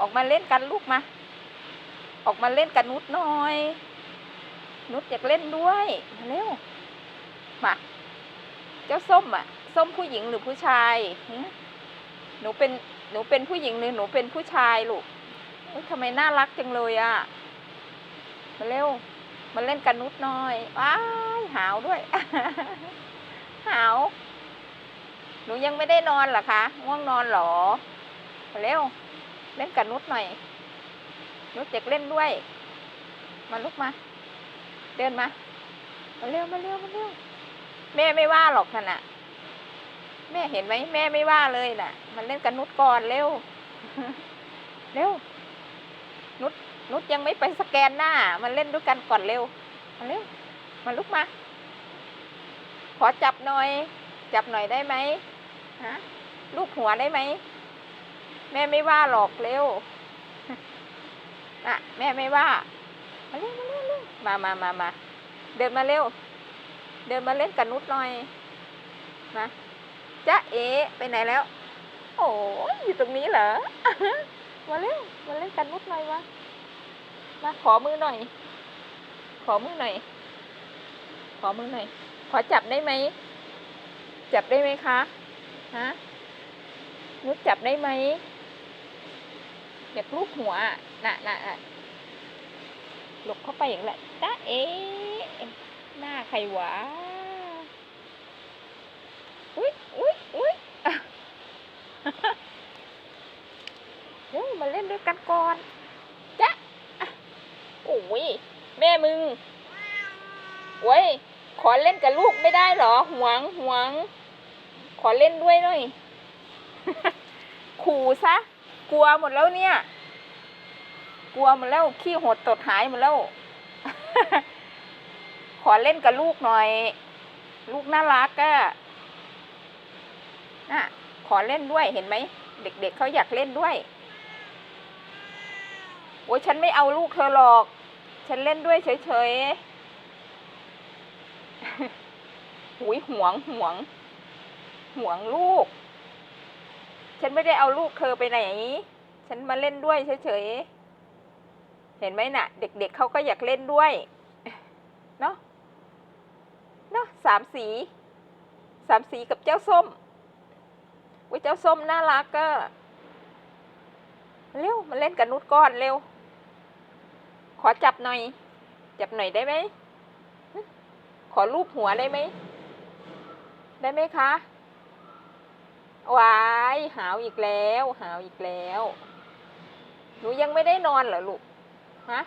ออกมาเล่นกันลูกมา ออกมาเล่นกันนุดหน่อย นุดอยากเล่นด้วยมาเร็วมาเจ้าส้มอะ ส้มผู้หญิงหรือผู้ชายหนูเป็นหนูเป็นผู้หญิงหรือหนูเป็นผู้ชายลูกทำไมน่ารักจังเลยอะมาเร็วมาเล่นกันนุดหน่อยว้ายหาวด้วยหาวหนูยังไม่ได้นอนหรอคะง่วงนอนหรอมาเร็ว เล่นกับนุชหน่อย นุชอยากเล่นด้วย มาลุกมา เดินมา มาเร็วมาเร็วมาเร็วแม่ไม่ว่าหรอกท่านน่ะแม่เห็นไหมแม่ไม่ว่าเลยน่ะ มันเล่นกับนุชก่อนเร็ว เร็ว นุชนุชยังไม่ไปสแกนหน้า มันเล่นด้วยกันก่อนเร็ว มาเร็ว มาลุกมา ขอจับหน่อย จับหน่อยได้ไหมฮะลูกหัวได้ไหม แม่ไม่ว่าหรอกเร็วน่ะ แม่ไม่ว่า มาเร็วมาเร็วเร็วมามามามาเดินมาเร็ว เดินมาเล่นกับนุชหน่อยมาจ๊ะเอ๋ไปไหนแล้ว โอ้ยอยู่ตรงนี้เหรอ มาเร็วมาเล่นกันนุชหน่อยวะมาขอมือหน่อย ขอมือหน่อย ขอมือหน่อย ขอจับได้ไหม จับได้ไหมคะ ฮะนุชจับได้ไหม อยากลูกหัวน่ะน่ะน่ะหลบเข้าไปอย่างไรจ้าเอ๊หน้าใครวะอุ้ยอุ้ยอุ้ยอะเดี๋ยวมาเล่นด้วยกันก่อนจ้ะโอ้ยแม่มึงโว้ยขอเล่นกับลูกไม่ได้หรอหวงหวง ขอเล่นด้วยหน่อยขู่ซะ กลัวหมดแล้วเนี่ย กลัวหมดแล้วขี้หดตดหายหมดแล้ว ขอเล่นกับลูกหน่อย ลูกน่ารักอะน่ะขอเล่นด้วยเห็นไหม เด็กๆเเขาอยากเล่นด้วย โอ้ยฉันไม่เอาลูกเธอหรอก ฉันเล่นด้วยเฉยๆหุยห่วงห่วง ห่วงลูก ฉันไม่ได้เอาลูกเธอไปไหน ฉันมาเล่นด้วยเฉยๆ เห็นไหมน่ะ เด็กๆเเขาก็อยากเล่นด้วย เนาะเนาะสามสีสามสีกับเจ้าส้มวิเจ้าส้มน่ารักก็ เร็วมาเล่นกับนุชก้อนเร็ว ขอจับหน่อย จับหน่อยได้ไหม ขอรูปหัวได้ไหม ได้ไหมคะ วายหาวอีกแล้ว หาวอีกแล้ว หนูยังไม่ได้นอนเหรอลูก ฮะ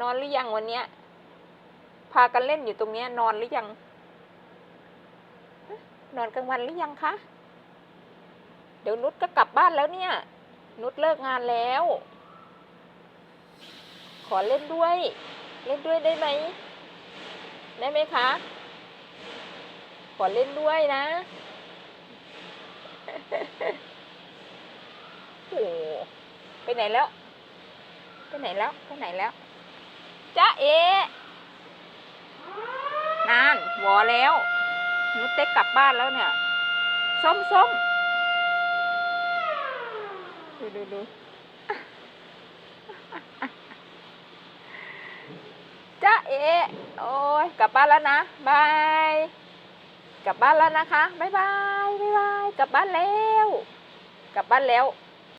นอนหรือยังวันเนี้ย พากันเล่นอยู่ตรงเนี้ย นอนหรือยัง นอนกลางวันหรือยังคะ เดี๋ยวนุชก็กลับบ้านแล้วเนี่ย นุชเลิกงานแล้ว ขอเล่นด้วย เล่นด้วยได้ไหม ได้ไหมคะ ขอเล่นด้วยนะ โอ้ไปไหนแล้ว ไปไหนแล้ว ไปไหนแล้วจ้าเอนานหวอแล้วนุเต็กกลับบ้านแล้วเนี่ย ส้มส้มดูดูดูจ้าเอ โอ้ยกลับบ้านแล้วนะบาย กลับบ้านแล้วนะคะบายบาย บายบายกลับบ้านแล้ว กลับบ้านแล้ว